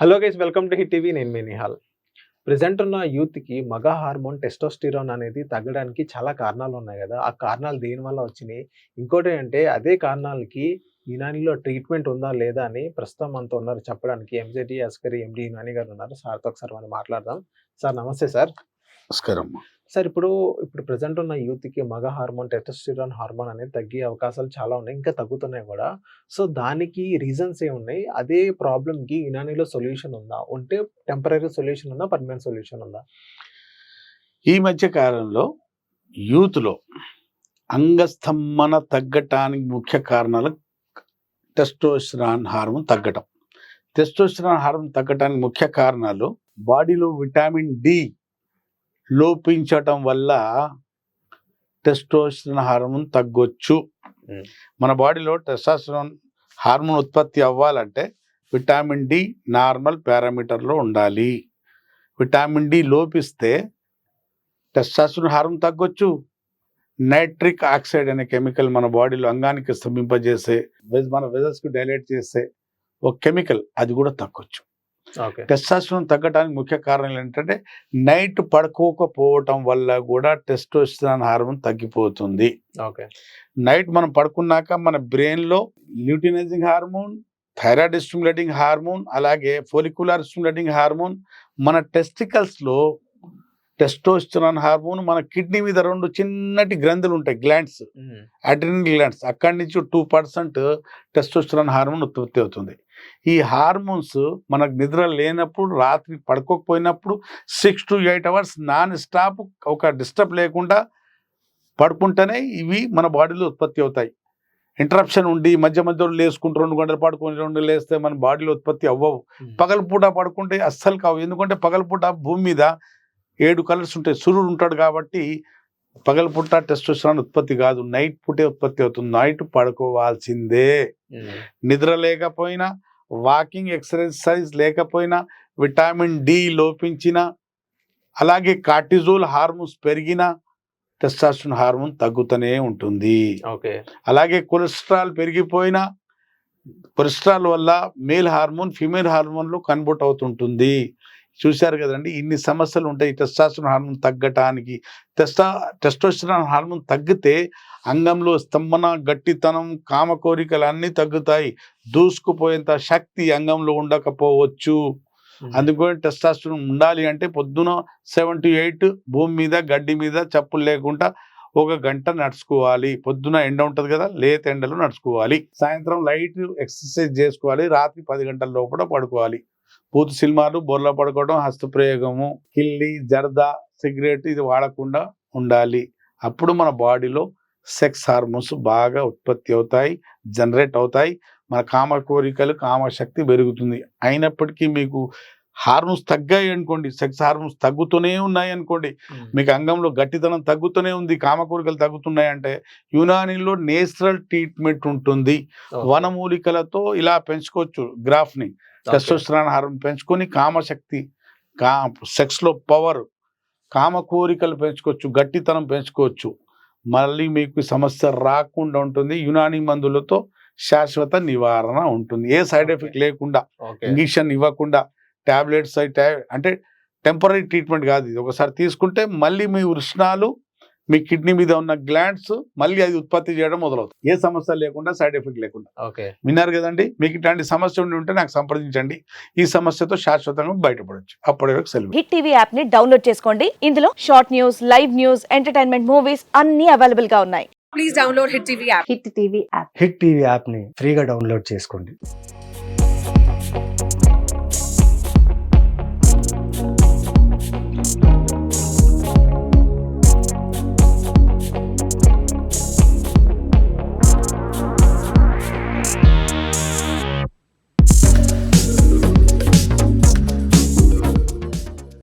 Hello guys welcome to Hit TV. నేను మీ Nihal. Present ఉన్న యూత్కి మగ హార్మోన్ టెస్టోస్టిరోన్ అనేది తగ్గడానికి చాలా కారణాలు ఉన్నాయి కదా. ఆ కారణాలు దేనివల్ల వచ్చినాయి? ఇంకోటి అంటే అదే కారణాలకి యునానిలో ట్రీట్మెంట్ ఉందా లేదా అని ప్రస్తుతం మనతో ఉన్నారు చెప్పడానికి ఎంజెటి అస్కరి ఎండి యునాని గారు ఉన్నారు. సార్తో ఒకసారి మనం మాట్లాడదాం. సార్ నమస్తే సార్. నమస్కారం సార్ ఇప్పుడు ఇప్పుడు ప్రజెంట్ ఉన్న యూత్కి మగ హార్మోన్ టెస్టోస్టిరాన్ హార్మోన్ అనేది తగ్గే అవకాశాలు చాలా ఉన్నాయి ఇంకా తగ్గుతున్నాయి కూడా. సో దానికి రీజన్స్ ఏ ఉన్నాయి అదే ప్రాబ్లమ్కి యునానీలో సొల్యూషన్ ఉందా? ఉంటే టెంపరీ సొల్యూషన్ ఉందా? పర్మనెంట్ సొల్యూషన్ ఉందా? ఈ మధ్య కాలంలో యూత్లో అంగస్తంభన తగ్గటానికి ముఖ్య కారణాలు టెస్టోస్టిరాన్ హార్మోన్ తగ్గటం. టెస్టోస్టిరాన్ హార్మోన్ తగ్గటానికి ముఖ్య కారణాలు బాడీలో విటామిన్ డి లోపించటం వల్ల టెస్టోస్టిరాన్ హార్మోన్ తగ్గొచ్చు. మన బాడీలో టెస్టాస్టిరాన్ హార్మోన్ ఉత్పత్తి అవ్వాలంటే విటామిన్ డి నార్మల్ పారామీటర్లో ఉండాలి. విటామిన్ డి లోపిస్తే టెస్టాస్టిరాన్ హార్మోన్ తగ్గొచ్చు. నైట్రిక్ ఆక్సైడ్ అనే కెమికల్ మన బాడీలో అంగానికి స్తంభింపజేసే వెజ్- మన వెజల్స్కి డైలేట్ చేసే ఒక కెమికల్ అది కూడా తగ్గొచ్చు. టెస్టాస్టిరాన్ తగ్గడానికి ముఖ్య కారణాలు ఏంటంటే నైట్ పడుకోకపోవటం వల్ల కూడా టెస్టోస్టిరాన్ హార్మోన్ తగ్గిపోతుంది. ఓకే. నైట్ మనం పడుకున్నాక మన బ్రెయిన్లో luteinising hormone thyroid stimulating hormone అలాగే ఫోలికులర్ స్టిమ్యులేటింగ్ హార్మోన్ మన టెస్టికల్స్లో టెస్టోస్టిరాన్ హార్మోన్ మన కిడ్నీ మీద రెండు చిన్నటి గ్రంథులు ఉంటాయి గ్లాండ్స్ అడ్రినల్ గ్లాండ్స్ అక్కడి నుంచి టూ పర్సెంట్ టెస్టోస్టిరాన్ హార్మోన్ ఉత్పత్తి అవుతుంది. ఈ హార్మోన్స్ మనకు నిద్ర లేనప్పుడు రాత్రి పడుకోకపోయినప్పుడు six to eight hours non stop ఒక డిస్టర్బ్ లేకుండా పడుకుంటేనే ఇవి మన బాడీలో ఉత్పత్తి అవుతాయి. ఇంటరప్షన్ ఉండి మధ్య మధ్యలో లేసుకుంటూ రెండు గంటలు పడుకొని రెండు లేస్తే మన బాడీలో ఉత్పత్తి అవ్వవు. పగలపూట పడుకుంటే అస్సలు కావు. ఎందుకంటే పగలపూట భూమి మీద ఏడు కలర్స్ ఉంటాయి. సూర్యుడు ఉంటాడు కాబట్టి పగలపూట టెస్టోస్టెరాన్ ఉత్పత్తి కాదు. నైట్ పూటే ఉత్పత్తి అవుతుంది. నైట్ పడుకోవాల్సిందే. నిద్ర లేకపోయినా వాకింగ్ ఎక్సర్సైజ్ లేకపోయినా విటామిన్ డి లోపించిన అలాగే కార్టిజోల్ హార్మోన్స్ పెరిగినా టెస్టాస్టోన్ హార్మోన్ తగ్గుతూనే ఉంటుంది. ఓకే. అలాగే కొలెస్ట్రాల్ పెరిగిపోయినా కొలెస్ట్రాల్ వల్ల మేల్ హార్మోన్ ఫీమేల్ హార్మోన్లో కన్వర్ట్ అవుతుంటుంది. చూశారు కదండి ఇన్ని సమస్యలు ఉంటాయి టెస్టాస్టోన్ హార్మోన్ తగ్గటానికి. టెస్టా టెస్టోస్టెరాన్ హార్మోన్ తగ్గితే అంగంలో స్తంభన గట్టితనం కామ కోరికలు అన్నీ తగ్గుతాయి. దూసుకుపోయేంత శక్తి అంగంలో ఉండకపోవచ్చు. అందుకని టెస్టాస్టోన్ ఉండాలి అంటే పొద్దున సెవెన్ టు ఎయిట్ భూమి మీద గడ్డి మీద చెప్పులు లేకుండా ఒక గంట నడుచుకోవాలి. పొద్దున ఎండ ఉంటుంది కదా లేత ఎండలో నడుచుకోవాలి. సాయంత్రం లైట్ ఎక్సర్సైజ్ చేసుకోవాలి. రాత్రి పది గంటల లోపల పడుకోవాలి. పూర్తి సినిమాలు బొర్ల పడుకోవడం హస్తప్రయోగము కిల్లి జర్దా సిగరెట్ ఇది వాడకుండా ఉండాలి. అప్పుడు మన బాడీలో సెక్స్ హార్మోన్స్ బాగా ఉత్పత్తి అవుతాయి జనరేట్ అవుతాయి. మన కామ కోరికలు కామశక్తి పెరుగుతుంది. అయినప్పటికీ మీకు హార్మోన్స్ తగ్గాయి అనుకోండి సెక్స్ హార్మోన్స్ తగ్గుతూనే ఉన్నాయి అనుకోండి. మీకు అంగంలో గట్టితనం తగ్గుతూనే ఉంది కామ కోరికలు తగ్గుతున్నాయి అంటే యునానీలో నేచురల్ ట్రీట్మెంట్ ఉంటుంది. వనమూలికలతో ఇలా పెంచుకోవచ్చు గ్రాఫ్ని. టెస్టోస్టెరాన్ హార్మోన్ పెంచుకొని కామశక్తి కా సెక్స్లో పవర్ కామ కోరికలు పెంచుకోవచ్చు గట్టితనం పెంచుకోవచ్చు. మళ్ళీ మీకు సమస్య రాకుండా ఉంటుంది. యునానీ మందులతో శాశ్వత నివారణ ఉంటుంది. ఏ సైడ్ ఎఫెక్ట్ లేకుండా ఇంజక్షన్ ఇవ్వకుండా టాబ్లెట్స్ అంటే టెంపరీ ట్రీట్మెంట్ కాదు ఇది. ఒకసారి తీసుకుంటే మళ్ళీ మీ వృష్ణాలు మీ కిడ్నీ మీద ఉన్న గ్లాండ్స్ మళ్ళీ అది ఉత్పత్తి చేయడం మొదలవుతుంది. ఏ సమస్య లేకుండా సైడ్ ఎఫెక్ట్ లేకుండా. ఓకే. విన్నారు కదండి? మీకు ఇట్లాంటి సమస్య ఉండి ఉంటే నాకు సంప్రదించండి. ఈ సమస్యతో శాశ్వతంగా బయటపడవచ్చు అప్పటి వరకు సెలవు. హిట్ టీవీ యాప్ని డౌన్లోడ్ చేసుకోండి. ఇందులో short news live news entertainment movies అన్ని అవైలబుల్గా ఉన్నాయి. please download Hit TV app. Hit TV app. Hit TV యాప్ని ఫ్రీగా డౌన్లోడ్ చేసుకోండి.